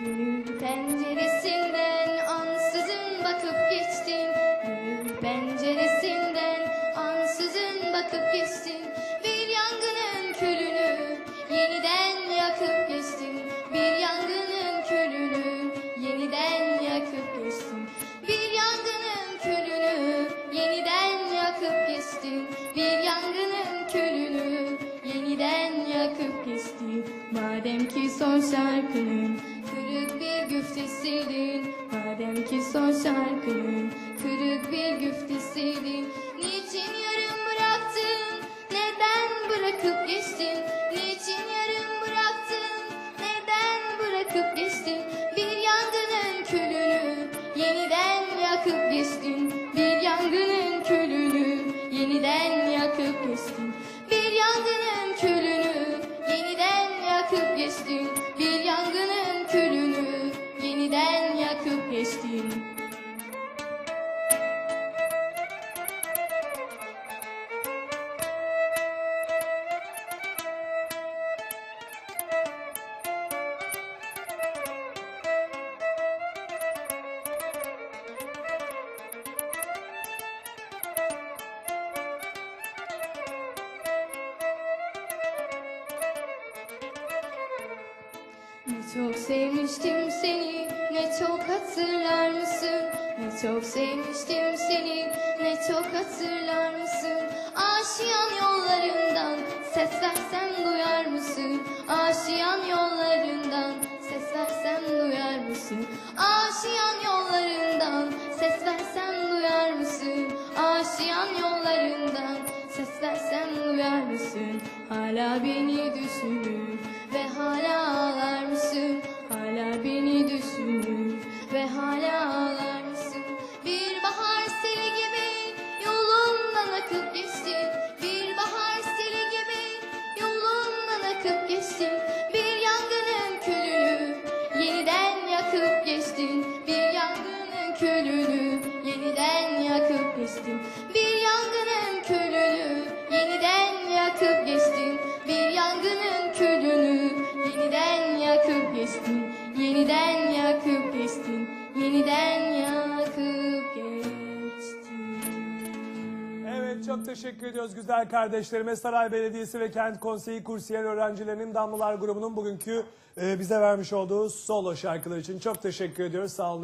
Gönül penceresinden ansızın bakıp geçtin Gönül penceresinden ansızın bakıp geçtin Bir yangının külünü yeniden yakıp geçtin Bir yangının külünü yeniden yakıp geçtin Bir yangının külünü yeniden yakıp geçtin Bir yangının külünü yeniden yakıp geçtin Madem ki son şarkının kırık bir güftesiydin Madem ki son şarkının kırık bir güftesiydin Niçin yarım bıraktın? Neden bırakıp geçtin? Niçin yarım bıraktın? Neden bırakıp geçtin? Bir yangının külünü yeniden yakıp geçtin. Bir yangının külünü yeniden yakıp geçtin Ne çok sevmiştim seni, ne çok hatırlar mısın? Ne çok sevmiştim seni, ne çok hatırlar mısın? Aşiyan yollarından ses versem duyar mısın? Aşiyan yollarından ses versem duyar mısın? Aşiyan yollarından ses versem duyar mısın? Aşiyan yollarından ses versem duyar mısın? Hala beni düşünür ve hala akıp geçtin. Bir bahar seli gibi yolumdan akıp geçtin. Bir yangının külünü yeniden yakıp geçtin. Bir yangının külünü yeniden yakıp geçtin. Bir yangının külünü yeniden yakıp geçtin. Bir yangının külünü yeniden yakıp geçtin. Yeniden yakıp geçtin. Yeniden Çok teşekkür ediyoruz güzel kardeşlerime. Saray Belediyesi ve Kent Konseyi Kursiyer öğrencilerinin Damlalar grubunun bugünkü e, bize vermiş olduğu solo şarkılar için çok teşekkür ediyoruz. Sağ olun.